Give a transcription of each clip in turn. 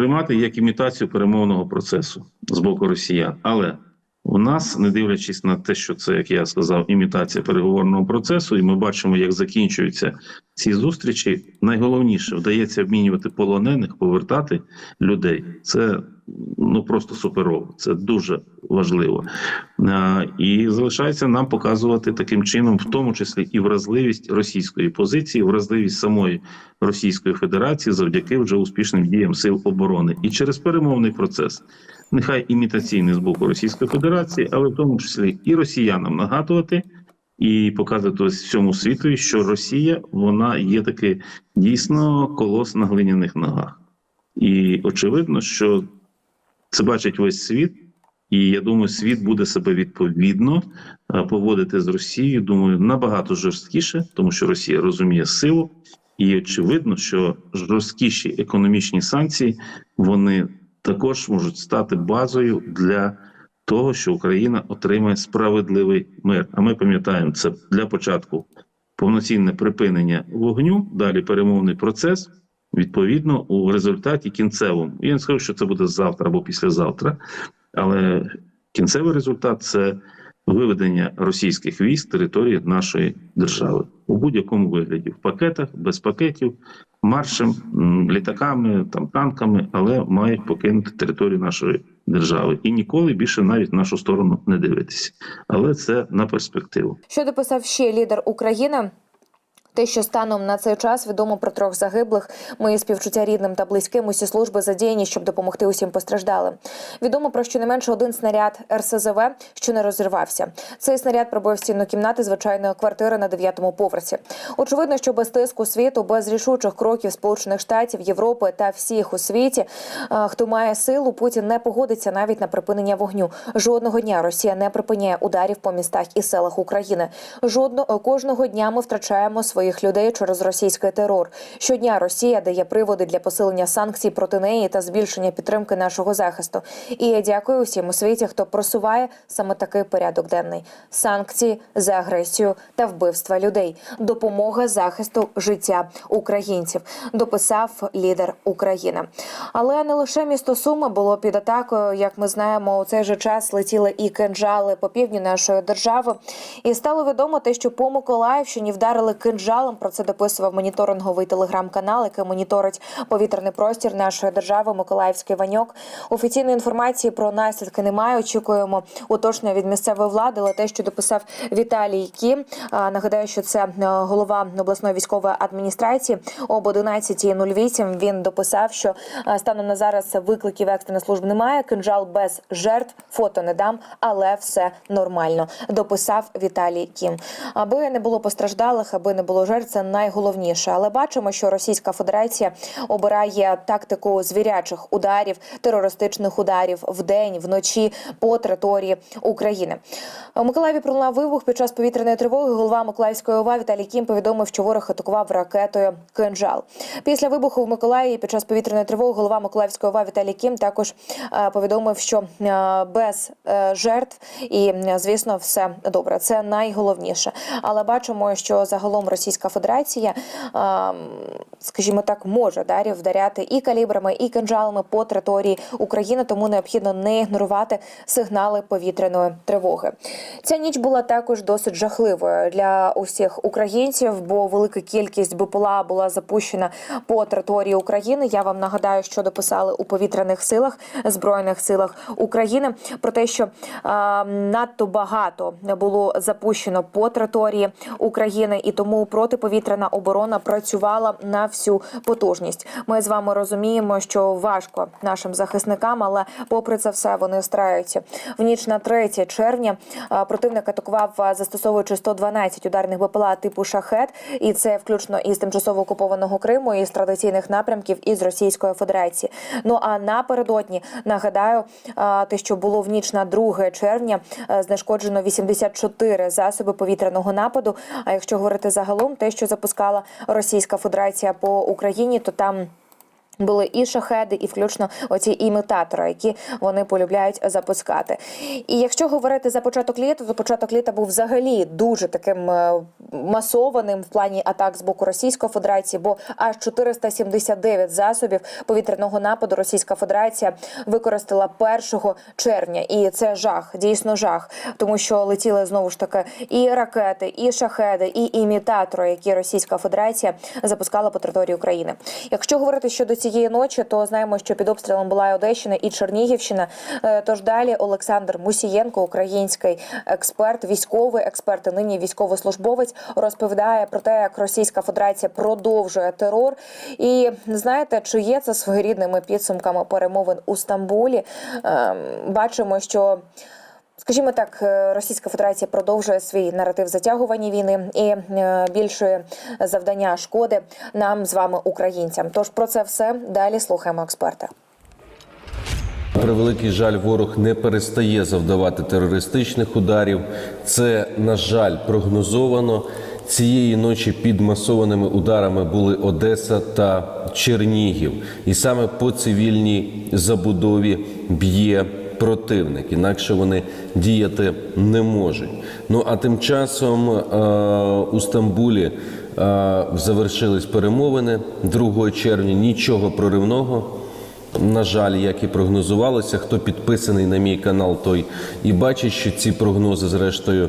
сприймати як імітацію перемовного процесу з боку росіян. Але у нас, не дивлячись на те, що це, як я сказав, імітація переговорного процесу, і ми бачимо, як закінчуються ці зустрічі. Найголовніше вдається обмінювати полонених, повертати людей. Це ну просто суперово. Це дуже важливо. А, І залишається нам показувати таким чином, в тому числі і вразливість російської позиції, вразливість самої Російської Федерації завдяки вже успішним діям сил оборони і через перемовний процес. Нехай імітаційний з боку Російської Федерації, але в тому числі і росіянам нагадувати і показувати ось всьому світу, що Росія вона є таки дійсно колос на глиняних ногах. І очевидно, що це бачить весь світ, і я думаю, світ буде себе відповідно е, поводити з Росією. Думаю, набагато жорсткіше, тому що Росія розуміє силу, і очевидно, що жорсткіші економічні санкції вони також можуть стати базою для того, що Україна отримає справедливий мир. А ми пам'ятаємо це для початку повноцінне припинення вогню, далі перемовний процес. Відповідно, у результаті кінцевому. Я не скажу, що це буде завтра або післязавтра, але кінцевий результат це виведення російських військ з території нашої держави у будь-якому вигляді в пакетах, без пакетів, маршем, літаками, там танками, але мають покинути територію нашої держави і ніколи більше навіть нашу сторону не дивитися. Але це на перспективу. Що дописав ще лідер України? Те, що станом на цей час відомо про трьох загиблих, мої співчуття рідним та близьким, усі служби задіяні, щоб допомогти усім постраждалим. Відомо про щонайменше один снаряд РСЗВ, що не розірвався. Цей снаряд пробив стіну кімнати звичайної квартири на дев'ятому поверсі. Очевидно, що без тиску світу, без рішучих кроків Сполучених Штатів, Європи та всіх у світі, е, хто має силу, Путін не погодиться навіть на припинення вогню. Жодного дня Росія не припиняє ударів по містах і селах України. Жодно е, кожного дня ми втрачаємо своїх людей через російський терор. Щодня Росія дає приводи для посилення санкцій проти неї та збільшення підтримки нашого захисту. І я дякую усім у світі, хто просуває саме такий порядок денний: санкції за агресію та вбивства людей, допомога захисту життя українців. Дописав лідер України. Але не лише місто Суми було під атакою. Як ми знаємо, у цей же час летіли і кинджали по півдню нашої держави. І стало відомо те, що по Миколаївщині вдарили кинджалом. Про це дописував моніторинговий телеграм-канал, який моніторить повітряний простір нашої держави. Миколаївський ваньок. Офіційної інформації про наслідки немає. Очікуємо уточнення від місцевої влади. Але те, що дописав Віталій Кім, нагадаю, що це е, голова обласної військової адміністрації об 11.08 Він дописав, що е, станом на зараз викликів екстреної служби немає. Кинжал без жертв, фото не дам, але все нормально. Дописав Віталій Кім. Аби не було постраждалих, аби не було жертв, це найголовніше. Але бачимо, що Російська Федерація обирає тактику звірячих ударів, терористичних ударів вдень, вночі по території України. У Миколаєві пролунав вибух під час повітряної тривоги. Голова Миколаївської ОВА Віталій Кім повідомив, що ворог атакував ракетою кинжал. Після вибуху в Миколаєві під час повітряної тривоги голова Миколаївської ОВА Віталій Кім також е, повідомив, що е, без е, жертв і звісно все добре. Це найголовніше. Але бачимо, що загалом Російська Федерація, е, скажімо так, може дарів вдаряти і калібрами, і кинжалами по території України, тому необхідно не ігнорувати сигнали повітряної тривоги. Ця ніч була також досить жахливою для усіх українців, бо велика кількість БПЛА була запущена по території України. Я вам нагадаю, що дописали у повітряних силах збройних силах України про те, що е, надто багато було запущено по території України, і тому протиповітряна оборона працювала на всю потужність. Ми з вами розуміємо, що важко нашим захисникам, але попри це все вони стараються. В ніч на 3 червня противник атакував, застосовуючи 112 ударних БПЛА типу шахет, і це включно із тимчасово окупованого Криму, і традиційних напрямків із Російської Федерації. Ну а напередодні нагадаю, те, що було в ніч на 2 червня, знешкоджено 84 засоби повітряного нападу. А якщо говорити загалом, те, що запускала Російська Федерація по Україні, то там. Були і шахеди, і включно оці імітатори, які вони полюбляють запускати. І якщо говорити за початок літа, то початок літа був взагалі дуже таким е, масованим в плані атак з боку Російської Федерації, бо аж 479 засобів повітряного нападу Російська Федерація використала 1 червня, і це жах, дійсно жах, тому що летіли знову ж таки і ракети, і шахеди, і імітатори, які Російська Федерація запускала по території України. Якщо говорити щодо цієї ночі, то знаємо, що під обстрілом була і Одещина і Чернігівщина. Е, Тож далі Олександр Мусієнко, український експерт, військовий експерт, і нині військовослужбовець, розповідає про те, як Російська Федерація продовжує терор. І знаєте, чи є це своєрідними підсумками перемовин у Стамбулі? Ем, Бачимо, що. Скажімо так, е, Російська Федерація продовжує свій наратив затягування війни і е, більшої завдання шкоди нам з вами, українцям. Тож про це все далі слухаємо експерта. На превеликий жаль, ворог не перестає завдавати терористичних ударів. Це, на жаль, прогнозовано. Цієї ночі під масованими ударами були Одеса та Чернігів, і саме по цивільній забудові б'є противник, інакше вони діяти не можуть. Ну а тим часом е, у Стамбулі е, завершились перемовини 2 червня. Нічого проривного. На жаль, як і прогнозувалося, хто підписаний на мій канал, той і бачить, що ці прогнози, зрештою,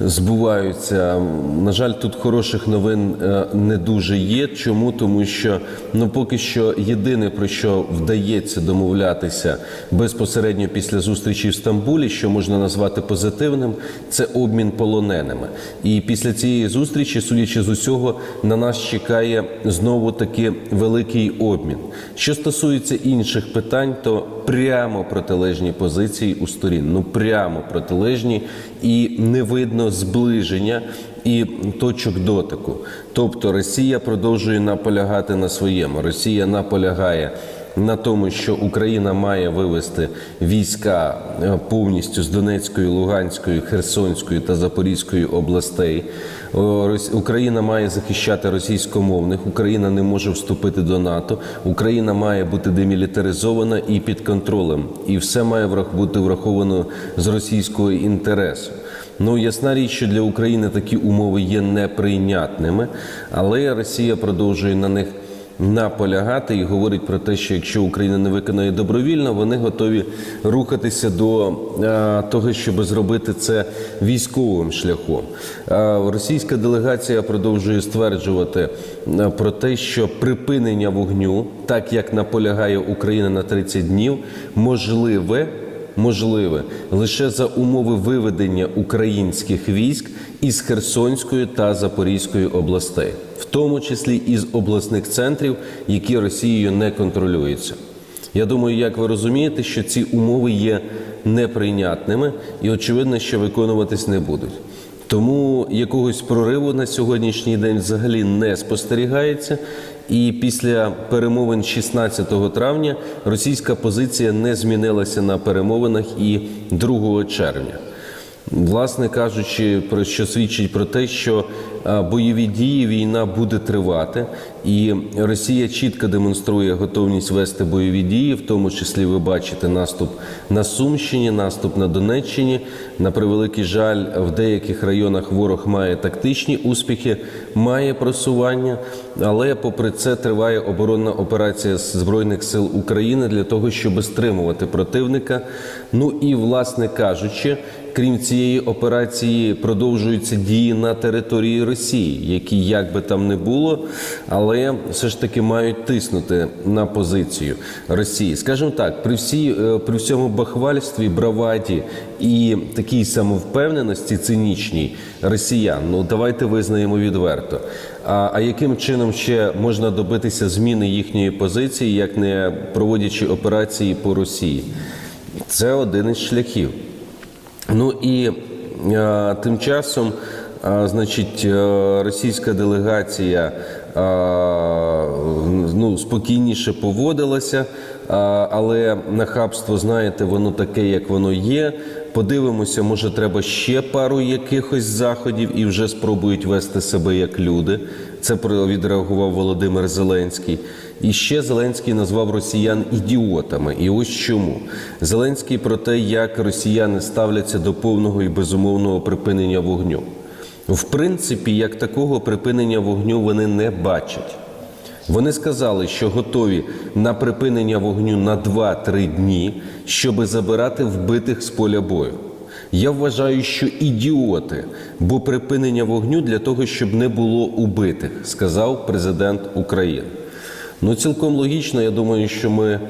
збуваються. На жаль, тут хороших новин е, не дуже є. Чому? Тому що ну поки що єдине про що вдається домовлятися безпосередньо після зустрічі в Стамбулі, що можна назвати позитивним, це обмін полоненими. І після цієї зустрічі, судячи з усього, на нас чекає знову таки великий обмін. Що стосується інших питань, то прямо протилежні позиції у сторін. Ну прямо протилежні, і не видно зближення і точок дотику. Тобто Росія продовжує наполягати на своєму. Росія наполягає. На тому, що Україна має вивести війська е, повністю з Донецької, Луганської, Херсонської та Запорізької областей. Україна має захищати російськомовних. Україна не може вступити до НАТО. Україна має бути демілітаризована і під контролем. І все має бути враховано з російського інтересу. Ну, ясна річ, що для України такі умови є неприйнятними, але Росія продовжує на них наполягати і говорить про те, що якщо Україна не виконає добровільно, вони готові рухатися до е, того, щоб зробити це військовим шляхом. Російська делегація продовжує стверджувати е, про те, що припинення вогню, так як наполягає Україна на 30 днів, можливе можливе лише за умови виведення українських військ із Херсонської та Запорізької областей, в тому числі із обласних центрів, які Росією не контролюються. Я думаю, як ви розумієте, що ці умови є неприйнятними і очевидно, що виконуватись не будуть. Тому якогось прориву на сьогоднішній день взагалі не спостерігається. І після перемовин 16 травня російська позиція не змінилася на перемовинах і 2 червня. Власне кажучи, про що свідчить про те, що бойові дії війна буде тривати, і Росія чітко демонструє готовність вести бойові дії, в тому числі ви бачите наступ на Сумщині, наступ на Донеччині. На превеликий жаль, в деяких районах ворог має тактичні успіхи, має просування, але попри це триває оборонна операція збройних сил України для того, щоб стримувати противника. Ну і власне кажучи. Крім цієї операції, продовжуються дії на території Росії, які як би там не було, але все ж таки мають тиснути на позицію Росії. Скажімо так, при всій е, при всьому бахвальстві, браваді і такій самовпевненості цинічній росіян. Ну давайте визнаємо відверто. А, а яким чином ще можна добитися зміни їхньої позиції, як не проводячи операції по Росії? Це один із шляхів. Ну і е, тим часом, е, значить, е, російська делегація е, ну, спокійніше поводилася. а, але нахабство, знаєте, воно таке, як воно є. Подивимося, може, треба ще пару якихось заходів і вже спробують вести себе як люди. Це відреагував Володимир Зеленський. І ще Зеленський назвав росіян ідіотами. І ось чому Зеленський про те, як росіяни ставляться до повного і безумовного припинення вогню. В принципі, як такого припинення вогню вони не бачать. Вони сказали, що готові на припинення вогню на 2-3 дні, щоби забирати вбитих з поля бою. Я вважаю, що ідіоти, бо припинення вогню для того, щоб не було убитих, сказав президент України. Ну, цілком логічно, я думаю, що ми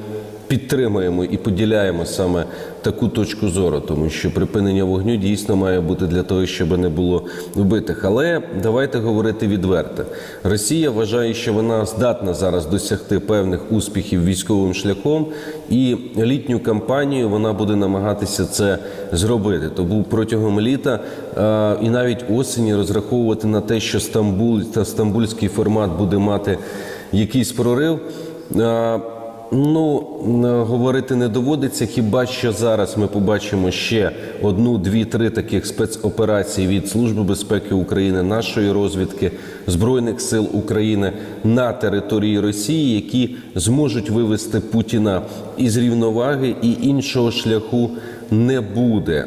підтримуємо і поділяємо саме таку точку зору, тому що припинення вогню дійсно має бути для того, щоб не було вбитих. Але давайте говорити відверто. Росія вважає, що вона здатна зараз досягти певних успіхів військовим шляхом, і літню кампанію вона буде намагатися це зробити. Тому протягом літа е, і навіть осені розраховувати на те, що Стамбул та стамбульський формат буде мати якийсь прорив. Ну, говорити не доводиться, хіба що зараз ми побачимо ще одну, дві, три таких спецоперації від Служби безпеки України, нашої розвідки, Збройних сил України на території Росії, які зможуть вивести Путіна із рівноваги, і іншого шляху не буде.